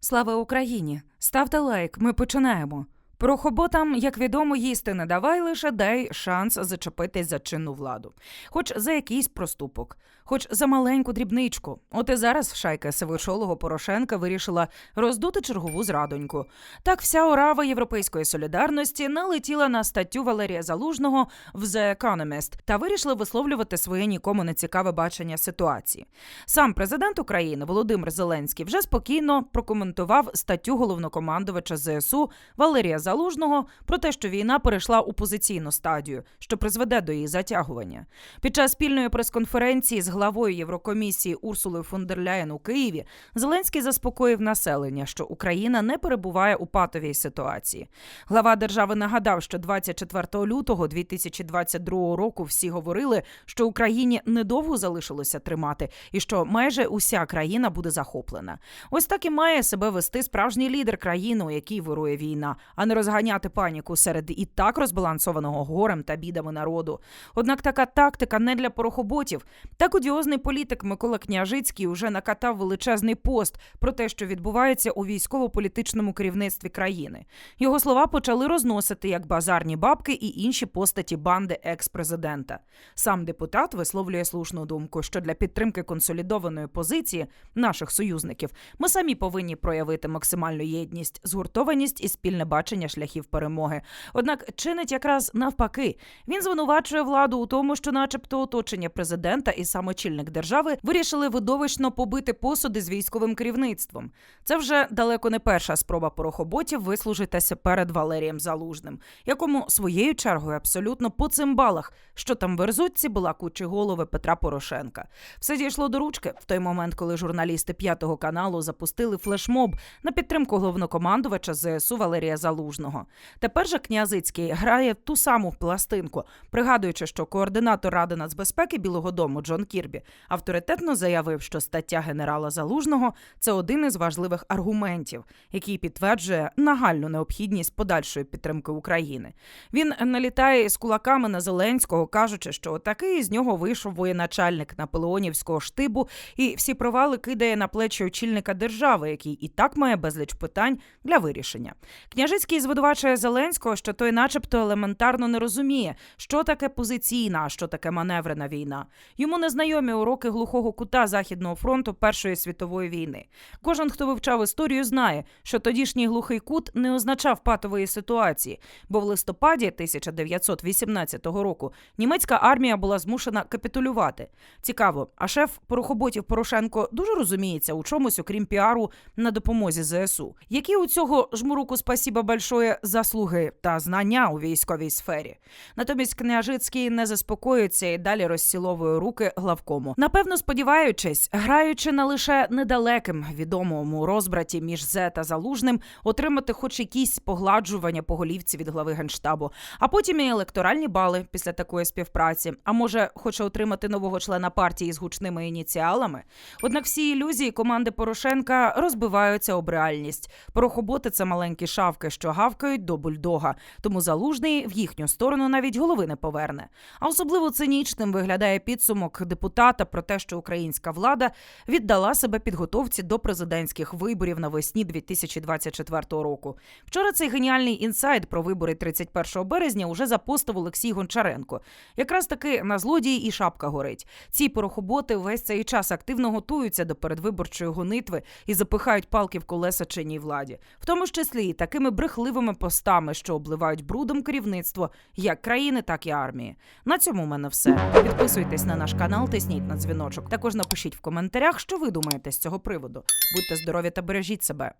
Слава Україні! Ставте лайк, ми починаємо. Про хоботам, як відомо, їсти не давай, лише дай шанс зачепитись за чинну владу, хоч за якийсь проступок, хоч за маленьку дрібничку. От і зараз шайка сивишолого Порошенка вирішила роздути чергову зрадоньку. Так вся орава європейської солідарності налетіла на статтю Валерія Залужного в The Economist та вирішили висловлювати своє нікому не цікаве бачення ситуації. Сам президент України Володимир Зеленський вже спокійно прокоментував статтю головнокомандувача ЗСУ Валерія Залужного про те, що війна перейшла у позиційну стадію, що призведе до її затягування. Під час спільної прес-конференції з главою Єврокомісії Урсулою фон дер Ляєн у Києві Зеленський заспокоїв населення, що Україна не перебуває у патовій ситуації. Глава держави нагадав, що 24 лютого 2022 року всі говорили, що Україні недовго залишилося тримати, і що майже уся країна буде захоплена. Ось так і має себе вести справжній лідер країни, у якій вирує війна, а не розганяти паніку серед і так розбалансованого горем та бідами народу. Однак така тактика не для порохоботів. Так одіозний політик Микола Княжицький уже накатав величезний пост про те, що відбувається у військово-політичному керівництві країни. Його слова почали розносити як базарні бабки і інші постаті банди екс-президента. Сам депутат висловлює слушну думку, що для підтримки консолідованої позиції наших союзників ми самі повинні проявити максимальну єдність, згуртованість і спільне бачення шляхів перемоги. Однак чинить якраз навпаки. Він звинувачує владу у тому, що, начебто, оточення президента і сам очільник держави вирішили видовищно побити посуди з військовим керівництвом. Це вже далеко не перша спроба порохоботів вислужитися перед Валерієм Залужним, якому своєю чергою абсолютно по цимбалах, що там верзуть ці балакучі голови Петра Порошенка. Все дійшло до ручки в той момент, коли журналісти п'ятого каналу запустили флешмоб на підтримку головнокомандувача ЗСУ Валерія Залужного. Тепер же князицький грає ту саму пластинку, пригадуючи, що координатор Ради нацбезпеки Білого Дому Джон Кірбі авторитетно заявив, що стаття генерала Залужного це один із важливих аргументів, який підтверджує нагальну необхідність подальшої підтримки України. Він налітає з кулаками на Зеленського, кажучи, що такий з нього вийшов воєначальник наполеонівського штибу, і всі провали кидає на плечі очільника держави, який і так має безліч питань для вирішення. Княжицький звинувачує Зеленського, що той, начебто, елементарно не розуміє, що таке позиційна, а що таке маневрена війна. Йому незнайомі уроки глухого кута Західного фронту Першої світової війни. Кожен, хто вивчав історію, знає, що тодішній глухий кут не означав патової ситуації, бо в листопаді 1918 року німецька армія була змушена капітулювати. Цікаво, а шеф порохоботів Порошенко дуже розуміється у чомусь, окрім піару на допомозі ЗСУ. Які у цього жмуруку спасіба большое заслуги та знання у військовій сфері? Натомість княжицький не заспокоюється і далі розсіловує руки главкому. Напевно, сподіваючись, граючи на лише недалеким відомому розбраті між Зе та Залужним, отримати хоч якісь погладжування по голівці від глави генштабу, а потім і електоральні бали після такої співпраці. А може, хоче отримати нового члена партії з гучними ініціалами? Однак всі ілюзії команди Порошенка розбиваються об реальність. Порохоботи це маленькі шавки, що гавкають до бульдога. Тому залужний в їхню сторону навіть голови не поверне. А особливо цинічним виглядає підсумок депутата про те, що українська влада віддала себе підготовці до президентських виборів навесні 2024 року. Вчора цей геніальний інсайд про вибори 31 березня уже запостив Олексій Гончаренко. Якраз таки на злодії і шапка горить. Ці порохоботи весь цей час активно готуються до передвиборчої гонитви і запихають палки в колеса чинній владі, в тому числі і такими брехливими постами, що обливають брудом керівництво як країни, так і армії. На цьому в мене все. Підписуйтесь на наш канал, тисніть на дзвіночок. Також напишіть в коментарях, що ви думаєте з цього приводу. Будьте здорові та бережіть себе.